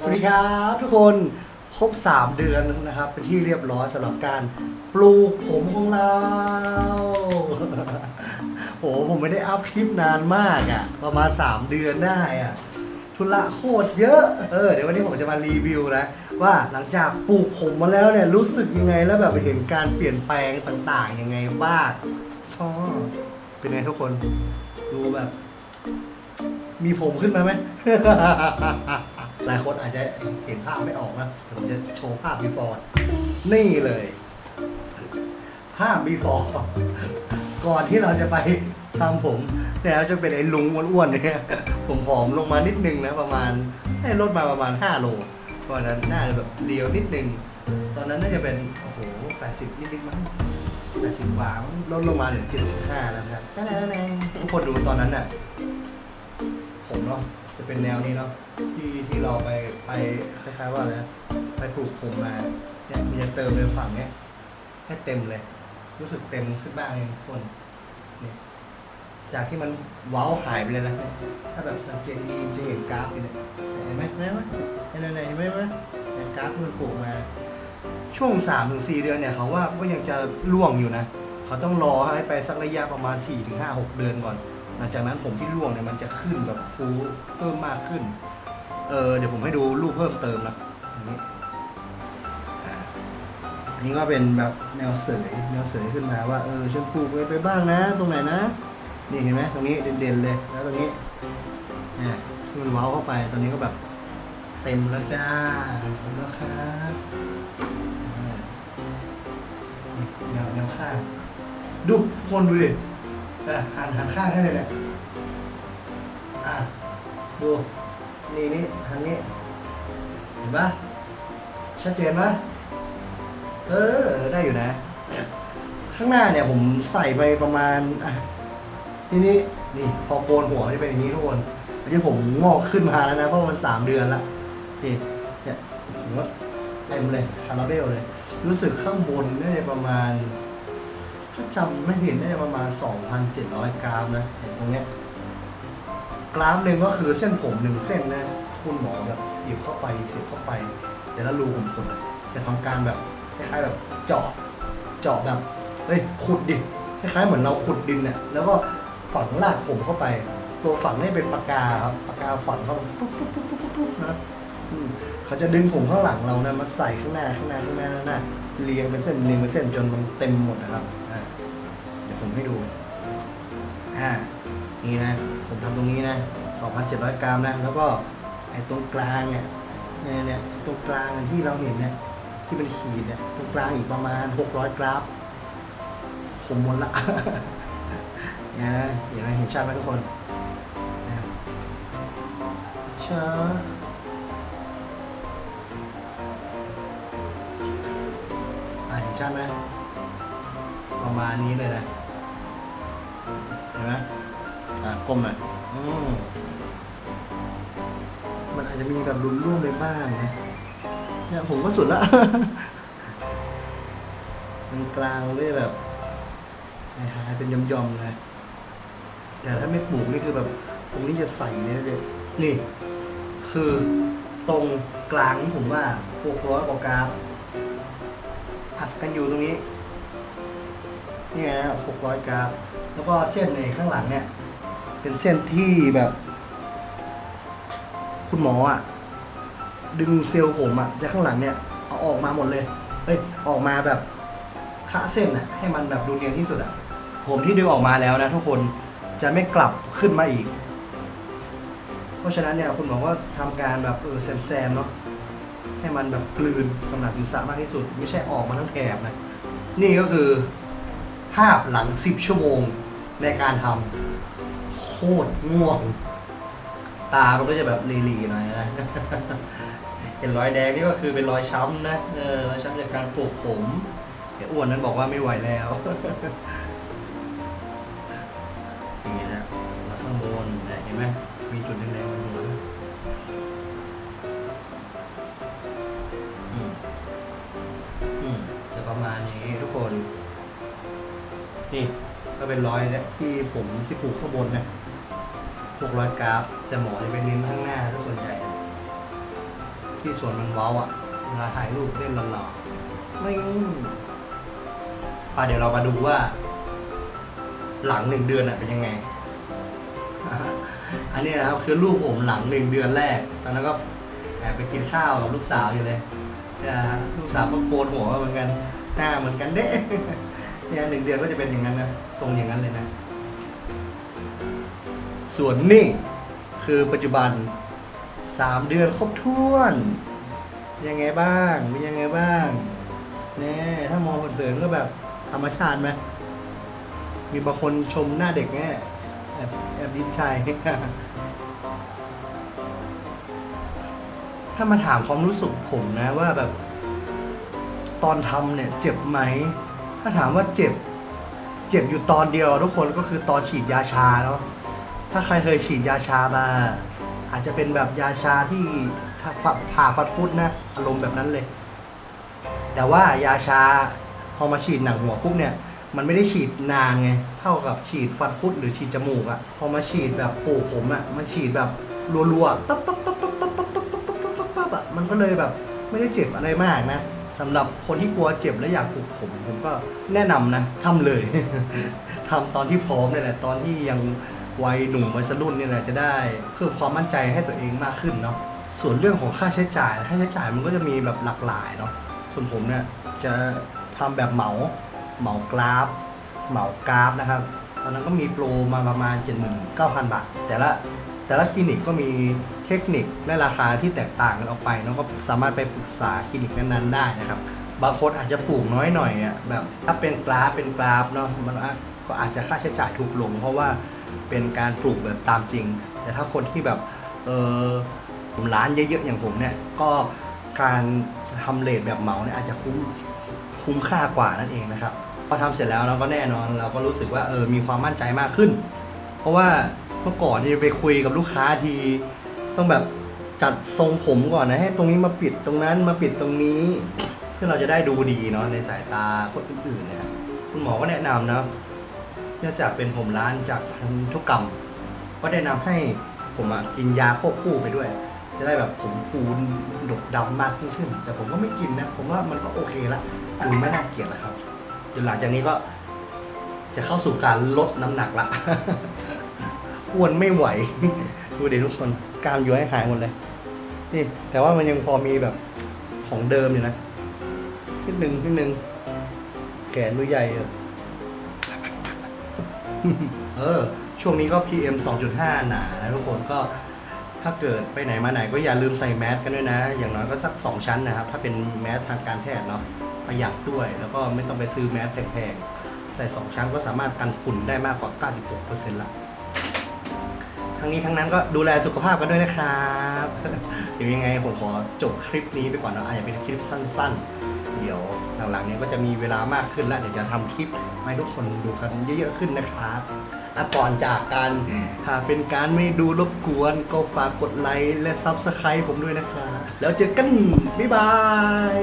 สวัสดีครับทุกคนครบ 3 เดือนนะครับ เป็นที่เรียบร้อยสำหรับการปลูกผมของเราโอ้โหผมไม่ได้อัพคลิปนานมากอะ่ะ ประมาณ 3 เดือนได้อะ่ะทุละโคตรเยอะ เออ เดี๋ยววันนี้ผมจะมารีวิวนะ ว่าหลังจากปลูกผมมาแล้วเนี่ย รู้สึกยังไงแล้วแบบเห็นการเปลี่ยนแปลงต่างๆ ยังไงบ้างอ๋อเป็นไงทุกคน ดูแบบ มีผมขึ้นมาไหม หลายคนอาจจะเห็นภาพไม่ออกนะเดี๋ยวผมจะโชว์ภาพ before นี่เลย ภาพ before ก่อนที่เราจะไปทำผมเนี่ยเราจะเป็นไอ้ลุงอ้วนๆเนี่ยผมผอมลงมานิดนึงนะประมาณให้ลดมาประมาณ 5 โลเพราะนั้นหน้าแบบเรียวนิดนึง ตอนนั้นน่าจะเป็น โอ้โห 80 นิดๆมั้ง80กว่างลดลงมาเหลือ 75 แล้วนะทุกคนดูตอนนั้นน่ะผมเนาะจะเป็นแนวนี้เนาะ ที่ที่เราไปไปคล้ายๆว่าอะไรนะไปปลูกผมมาเนี่ยมันจะเติมในฝั่งเนี้ยให้เต็มเลย รู้สึกเต็มขึ้นบ้างเลยทุกคนเนี่ยจากที่มันเว้าหายไปเลยนะถ้าแบบสังเกตดีจะเห็นกราฟอยู่เนี่ยเห็นไหมเห็นไหมเห็นไหมเห็นไหมเห็นไหมเนี่ยกราฟที่มันปลูกมา ช่วง3าถึงสเดือนเนี่ยเขาว่าก็ยังจะร่วงอยู่นะเขาต้องรอให้ไปสักระยะประมาณ4-5-6ถึง6เดือนก่อนหลังจากนั้นผมที่ร่วงเนี่ยมันจะขึ้นแบบฟูเพิ่มมากขึ้น เออเดี๋ยวผมให้ดูรูปเพิ่มเติมนะอันนี้อันนี้ก็เป็นแบบแนวเสยแนวเสยขึ้นมาว่าเออฉันปลูกไปไปบ้างนะ ตรงไหนนะ นี่เห็นไหมตรงนี้เด่นๆเลยแล้วตรงนี้นี่ยที่มันเว้าเข้าไปตอนนี้ก็แบบเต็มแล้วจ้าเต็มแล้วครับอ่าแนวแนวข้างดูคนดูดิอะหันหันข้างให้เลยเนี่ยอะดู นี่นี่ทางนี้ เห็นปะชัดเจนปะเออ ได้อยู่นะ ข้างหน้าเนี่ยผมใส่ไปประมาณอะนี่นี่นี่พอโกนหัวมันจะเป็นอย่างนี้ทุกคนอันนี้ผมงอกขึ้นมาแล้วนะ เพราะมันสามเดือนละนี่เนี่ยผมก็เต็มเลยคาราเบลเลย รู้สึกข้างบนน่าจะประมาณ ถ้าจำไม่ผิดน่าจะประมาณ 2,700 กรัมนะเห็นตรงเนี้ย กราฟหนึ่งก็คือเส้นผมหนึ่งเส้นนะคุณหมอแบบเสียบเข้าไปเสียบเข้าไป แต่ละรูของคนจะทำการแบบคล้ายๆแบบเจาะเจาะแบบเฮ้ยขุดดินคล้ายๆเหมือนเราขุดดินเนี่ยแล้วก็ฝังรากผมเข้าไป ตัวฝังนี่เป็นปากกาครับปากกาฝังเข้าไปปุ๊บปุ๊บปุ๊บปุ๊บปุ๊บนะเขาจะดึงผมข้างหลังเรานะมาใส่ข้างหน้าข้างหน้าข้างหน้าข้างหน้าเรียงเป็นเส้นเรียงเป็นเส้นจนมันเต็มหมดนะครับเดี๋ยวผมให้ดูอ่านี่นะ ผมทำตรงนี้นะ 2,700 กรัมนะ แล้วก็ไอ้ตรงกลางเนี่ยเนี่ยเนี่ยตรงกลางที่เราเห็นเนี่ยที่เป็นขีดเนี่ยตรงกลางอีกประมาณ 600 กรัมผมหมดละนี่ยนะเห็นไหมเห็นชัดไหมทุกคนช้าอะเห็นชัดไหมประมาณนี้เลยนะ เห็นไหม อะก้มหน่อยอืมมันอาจจะมีแบบรุนร่วมไปบ้างนะเนี่ยผมก็สุดละกลางกลางเลยแบบหายเป็นย่อมๆเลยแต่ถ้าไม่ปลูกนี่คือแบบตรงนี้จะใส่เลยนะเด็กนี่ คือตรงกลางที่ผมว่าหกร้อยกว่ากราฟอัดกันอยู่ตรงนี้ นี่ไงนะหกร้อยกราฟ แล้วก็เส้นในข้างหลังเนี่ย เป็นเส้นที่แบบ คุณหมออะ ดึงเซลล์ผมอะจากข้างหลังเนี่ยเอาออกมาหมดเลยเฮ้ยออกมาแบบคะเส้นอะให้มันแบบดูเนียนที่สุดอะผมที่ดึงออกมาแล้วนะทุกคนจะไม่กลับขึ้นมาอีก เพราะฉะนั้นเนี่ยคุณหมอก็ทำการแบบเออแซมๆเนาะให้มันแบบกลืนกำหนัดศีรษะมากที่สุด ไม่ใช่ออกมาทั้งแถบนะ นี่ก็คือภาพหลัง 10 ชั่วโมงในการทำ ตรง่วง ตา มันก็จะแบบรีๆหน่อยนะ เห็นรอยแดงนี่ก็คือเป็นรอยช้ำนะเออรอยช้ำจากการปลูกผมไอ้อ้วนนั้นบอกว่าไม่ไหวแล้วนี่นะแล้วข้างบนเห็นไหมมีจุดแดงๆบนหัวอือจะประมาณนี้ทุกคน นี่ก็เป็นรอยเนี่ยที่ผมที่ปลูกข้างบนนะ วกรอยกราฟ แต่หมอจะเป็นเน้นข้างหน้าซะส่วนใหญ่ ที่สวนมันเว้าอะ เวลาถ่ายรูปเล่นหล่อๆไม่ป่ะเดี๋ยวเรามาดูว่า หลังหนึ่งเดือนอะเป็นยังไง อันนี้นะครับคือรูปผมหลังหนึ่งเดือนแรก ตอนนั้นก็แอบไปกินข้าวกับลูกสาวอยู่เลยลูกสาวก็โกนหัวเหมือนกัน หน้าเหมือนกันเด้เนี่ยหนึ่งเดือนก็จะเป็นอย่างนั้นนะทรงอย่างนั้นเลยนะ ส่วนนี่คือปัจจุบันสามเดือนครบถ้วน ยังไงบ้างมียังไงบ้างแน่ถ้ามองเผินๆก็แบบธรรมชาติไหมมีบางคนชมหน้าเด็กแง่แอบแอบดิชัยถ้ามาถามความรู้สึกผมนะว่าแบบ ตอนทำเนี่ย เจ็บไหม ถ้าถามว่าเจ็บ เจ็บอยู่ตอนเดียวทุกคนก็คือตอนฉีดยาชาเนาะ ถ้าใครเคยฉีดยาชามา อาจจะเป็นแบบยาชาที่ถ้าฝผ่าฟัดคุดนะอารมณ์แบบนั้นเลย แต่ว่ายาชาพอมาฉีดหนังหัวปุ๊บเนี่ยมันไม่ได้ฉีดนานไง เท่ากับฉีดฟันคุดหรือฉีดจมูกอะพอมาฉีดแบบปลูกผมอะมันฉีดแบบรัวๆตับตับตับตับตับตับตับตับตับตับตับตับอะมันก็เลยแบบไม่ได้เจ็บอะไรมากนะสำหรับคนที่กลัวเจ็บและอยากปลูกผมผมก็แนะนำนะทำเลยทำตอนที่พร้อมเนี่ยแหละตอนที่ยัง วัยหนุ่มวัยรุ่นเนี่ยแหละจะได้เพิ่มความมั่นใจให้ตัวเองมากขึ้นเนาะส่วนเรื่องของค่าใช้จ่ายค่าใช้จ่ายมันก็จะมีแบบหลากหลายเนาะส่วนผมเนี่ยจะทำแบบเหมาเหมากราฟ เหมากราฟนะครับตอนนั้นก็มีโปรมาประมาณ 79,000 บาท แต่ละแต่ละคลินิกก็มีเทคนิคและราคาที่แตกต่างกันออกไปเนาะก็สามารถไปปรึกษาคลินิกนั้นๆได้นะครับบางคนอาจจะปลูกน้อยหน่อยอะแบบถ้าเป็นกราฟเป็นกราฟเนาะมันก็อาจจะค่าใช้จ่ายถูกลง เพราะว่า เป็นการปลูกแบบตามจริง แต่ถ้าคนที่แบบเออผมร้านเยอะๆอย่างผมเนี่ยก็การทำเลทแบบเหมาเนี่ยอาจจะคุ้มคุ้มค่ากว่านั่นเองนะครับพอทำเสร็จแล้วเราก็แน่นอนเราก็รู้สึกว่าเออมีความมั่นใจมากขึ้น เพราะว่าเมื่อก่อนที่ไปคุยกับลูกค้าทีต้องแบบจัดทรงผมก่อนนะให้ตรงนี้มาปิดตรงนั้นมาปิดตรงนี้ เพื่อเราจะได้ดูดีเนาะในสายตาคนอื่นๆเนี่ยคุณหมอก็แนะนำนะ เนื่องจากเป็นผมร้านจากพันธุกรรม ก็แนะนำให้ผมอะกินยาควบคู่ไปด้วย จะได้แบบผมฟูนดกดำมากยิ่งขึ้น แต่ผมก็ไม่กินนะ ผมว่ามันก็โอเคละดูไม่น่าเกลียดล้วครับเดี๋ยวหลังจากนี้ก็จะเข้าสู่การลดน้ำหนักละอ้วนไม่ไหว ดูเดี๋ยวทุกคนกล้ามย้อยหายหมดเลย นี่ แต่ว่ามันยังพอมีแบบของเดิมอยู่นะนิดนึงนิดนึงแขนดูใหญ่ เออ ช่วงนี้ก็ PM 2.5 หนานะทุกคนก็ถ้าเกิดไปไหนมาไหนก็อย่าลืมใส่แมสกันด้วยนะ อย่างน้อยก็สัก 2 ชั้นนะครับ ถ้าเป็นแมสทางการแพทย์เนาะประหยัดด้วย แล้วก็ไม่ต้องไปซื้อแมสแพงๆ ใส่ 2 ชั้นก็สามารถกันฝุ่นได้มากกว่า 96%ละทั้งนี้ทั้งนั้นก็ดูแลสุขภาพกันด้วยนะครับ เดี๋ยวยังไงผมขอจบคลิปนี้ไปก่อนเนาะอาจจะเป็นคลิปสั้น ๆ เดี๋ยวหลังๆเนี้ก็จะมีเวลามากขึ้นแล้วเดี๋ยวจะทำคลิปให้ทุกคนดูกันเยอะๆขึ้นนะครับอะก่อนจากกันหากเป็นการไม่ดูรบกวนก็ฝากกดไลค์และ Subscribe ผมด้วยนะครับแล้วเจอกันบ๊ายบาย